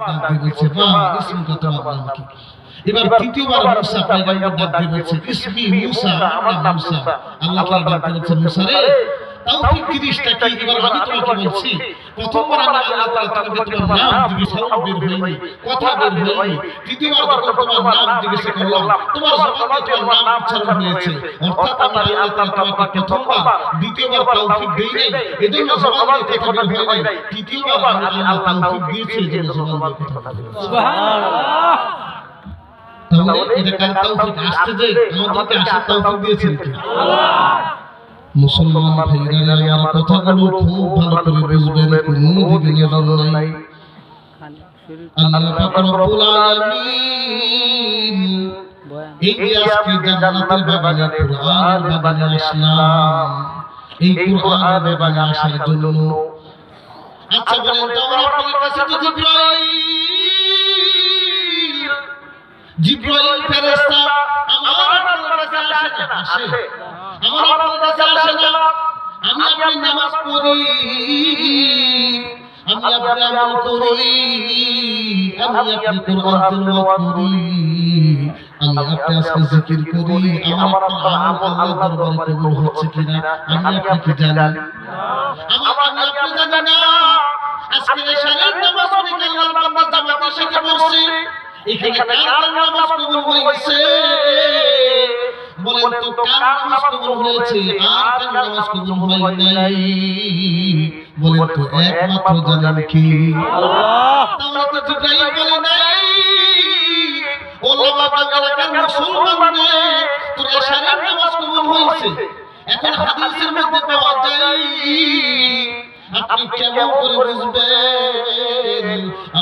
ডাক দিয়ে বলছে মা ইসমুকা তোমার নাম কি এবার তৃতীয়বার মুসা পয়গম্বর ডাক দিয়ে বলছে ইসমি মুসা আমার নাম মুসা আল্লাহ তাআলা ডাক বলছে মুসা রে। তাওফিক জিনিসটা কি? এবার আমি তোমাকে বলছি প্রথমবার আমি আল্লাহ তাআলা তোমাকে তোমার নাম জিজ্ঞেস বের হয়নি কথা বের হয়নি তৃতীয়বার যখন তোমার নাম জিজ্ঞেস করলাম তোমার জবান তোমার নাম উচ্চারণ হয়েছে। অর্থাৎ আমি আল্লাহ তাআলা তোমাকে প্রথমবার দ্বিতীয়বার তাওফিক দেই নাই। এজন্য জবান কথা বের হয় নাই। তৃতীয়বার আমি আল্লাহ তাওফিক দিয়েছি এজন্য জবান কথা বের হয়েছে তাহলে এটা কার তৌফিক? আসতে যে আমাদেরকে আসার তৌফিক দিয়েছেন কি? মুসলমান ভাইরা আমার কথাগুলো খুব ভালো করে বুঝবেন, কোনো দিকে নাই। আল্লাহ পাক রব্বুল আলামিন এই যে আজকে জান্নাতের বাগানে কোরআনের বাগানে আসলাম আচ্ছা বলেন তো জিব্রাইল ফেরেশতা, আমার কাছে আসে আমার আপনার কাছে আসে না। আমি আপনি নামাজ পড়ি। আমি আপনি আমল করি। আমি আপনি কোরআন তেলাওয়াত করি। আমি আপনি আজকে জিকির করি। আমার আমল আল্লাহর দরবারে কবুল হচ্ছে কিনা? আমি আপনি কি জানেন আমার আমি আপনি জানেন না? আজকে এশারের নামাজ পড়ি আল্লাহর বান্দা বসে এখানে কার নামাজ কবুল হয়েছে বলেন তো কার নামাজ কবুল হয়েছে? আর কার নামাজ কবুল হয় নাই? বলেন তো একমাত্র জানেন কি? আল্লাহ! তাহলে তো জিব্রাইল বলে নাই। ও লামা বাংলাকার মুসলমান রে তোর এশারের নামাজ কবুল হয়েছে? এখন হাদিসের মধ্যে পাওয়া যায়। আপনি কেমন করে বুঝবেন?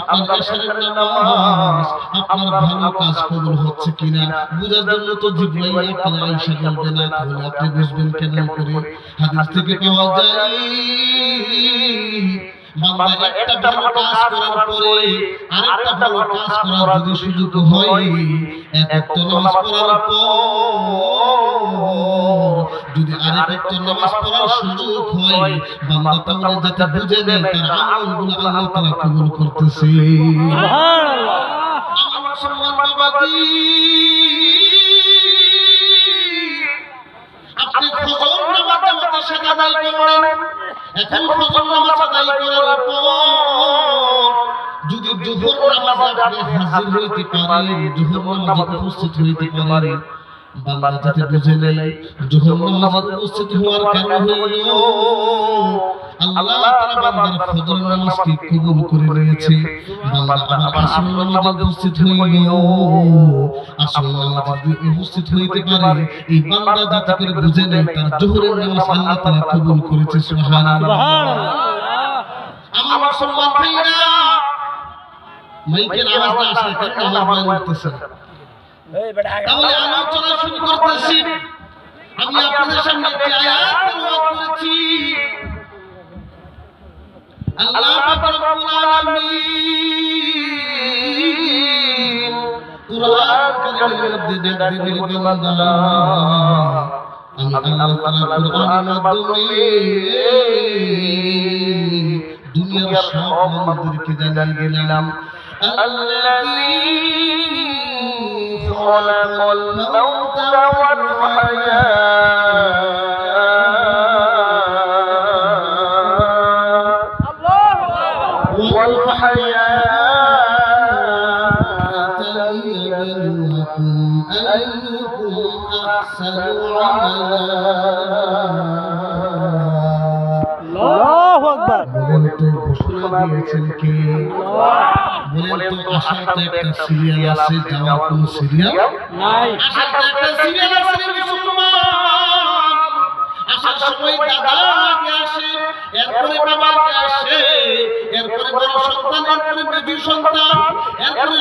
আপনার এশারের নামাজ আপনার ভালো কাজ কবুল হচ্ছে কিনা? বুঝার জন্য তো জিব্রাইল আপনার আয়েশা বলবে না তাহলে আপনি বুঝবেন কেমন করে? হাদিস থেকে পাওয়া যায় বান্দা একটা ভালো কাজ করার পরে আরেকটা ভালো কাজ করার যদি সুযোগ হয় এক নামাজ পড়ার পর যদি আরেক একটা নামাজ পড়ার সুযোগ হয়, বান্দা তাহলে যাতে বুঝে নেয় তার আমলগুলো আল্লাহ তাআলা কবুল করতেছে। আমার আপনি ফজর নামাজ আদায় পর যদি জোহর নামাজ আপনি হাজির হইতে পারেন, জোহর নামাজে উপস্থিত হইতে পারেন বান্দা বুঝে নেয় জোহর নামাজে উপস্থিত হওয়ার কারণ হইল আল্লাহ তাআলা বান্দার ফজর নামাজকে কবুল করে নিয়েছে বান্দা আসর নামাজে উপস্থিত হইল আসর নামাজে উপস্থিত হইতে পারে, এই বান্দা যাতে করে বুঝে নেয়, তার জোহরের নামাজ আল্লাহ তাআলা কবুল করেছে, সুবহানাল্লাহ আমার মুসলমান ভাইরা মাইকের আওয়াজ না আসে কারণ আমার। তাহলে আলোচনা শুরু করতেছি। আমি আপনাদের সামনে যে আয়াত তেলাওয়াত করেছি। আল্লাহ পাক রব্বুল আলামিন কুরআন কারীমের মধ্যে দুনিয়ার সব মানুষদেরকে জানিয়ে দিলাম আল্লাযী خلق الموت والحياة. والحياة أيكم أحسن আকবার বলেন তো ঘোষণা দিয়েছেন কে? বলেন তো আশার তো একটা সিরিয়াল আছে যাওয়ার কোন সিরিয়াল নাই। আশার একটা সিরিয়াল আছে মুসলমান। আসার সময় দাদা আগে আসে এরপরে বাবা আগে আসে এরপরে বড় সন্তান এরপরে মেজু সন্তান এরপরে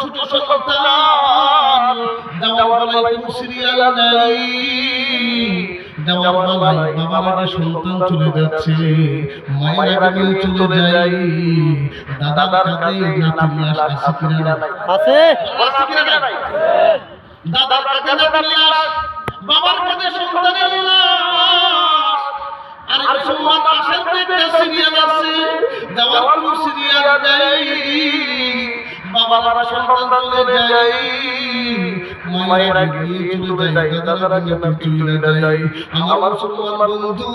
ছোট ছোট সন্তান। কোন সিরিয়াল নাই। যাওয়ার বেলায় বাবার সন্তান চলে যাচ্ছে। মায়ের আগে চলে যায় দাদার কাঁধে নাতির লাশ আছে কিনা? আছে? দাদার কাঁধে নাতির লাশ। বাবার কাঁধে সন্তানের লাশ। আর আসার একটা সিরিয়াল আছে। যাওয়ার কোনো সিরিয়াল নেই বাবারা সন্তান চলে যায়। মায়েরা নিয়ে চলে যায় দাদারা নিয়ে চলে যায়? আমার মুসলমান বন্ধু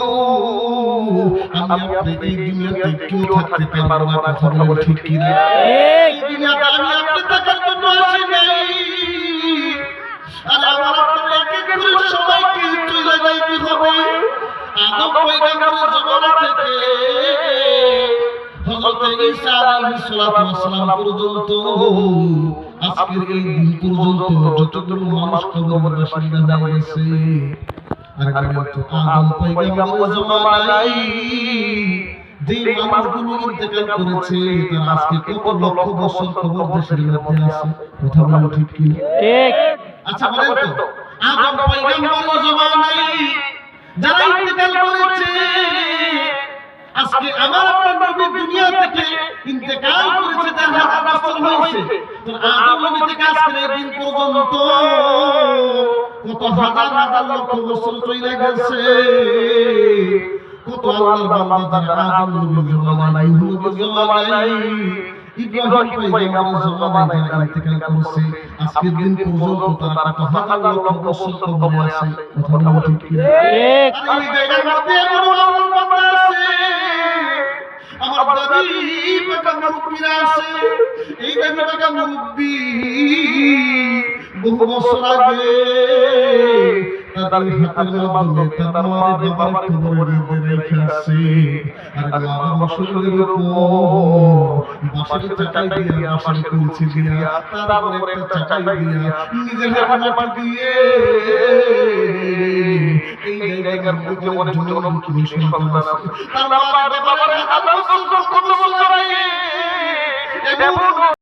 আমি আপনাকে এই দুনিয়াতে কেউ থাকতে পারব না কথা বলে ঠিক কি না এই দুনিয়াতে আমি ঈসা আলাইহিস সালাতু ওয়াস পর্যন্ত আজকের এই দিন পর্যন্ত যতগুলো মানুষ কবরের বাসিন্দা গেছে আর আদম পয়গাম্বরের জমানায় যে মানুষগুলো ইন্তেকাল করেছে তারা আজকে কত লক্ষ বছর কবর দেশের মধ্যে আছে কথা ঠিক কি ঠিক। আচ্ছা বলেন তো আদম পয়গাম্বরের জমানায় যারা ইন্তেকাল করেছে আজকে আমার আপনার নবী দুনিয়া থেকে ইন্তেকাল করেছে, তার হাজার বছর হয়েছে। আদম নবী থেকে আজকে দিন পর্যন্ত কত হাজার হাজার লক্ষ বছর চলে গেছে। কত আল্লাহর বান্দা যারা আদম নবীর নাই নূহ নবীর জমানায় ইব্রাহিম পয়গম্বরের জমানায় যারা ইন্তেকাল করেছে। আজকের দিন পর্যন্ত তারা কত হাজার লক্ষ বছর কবরে আছে কথা ঠিক মধ্যে এমন আছে। আমার দাদি বাবা মুরব্বীরা আছে। এই দাদি বাবা মুরব্বী বহু বছর আগে তাদের হাতের মাধ্যমে তার মায়ের বাবার খবরের মধ্যে রেখে আসছে। আর বাবা শরীরের উপর বাসার চাটাই দিয়া বাসার কুলছি দিয়া তারপরে একটা চাটাই দিয়া নিজের হাতে মাটি দিয়ে। এই জায়গার মধ্যে অনেক জনমুখী সন্তান আছে। তার বাবা বাবার কত বছর আগে? এবং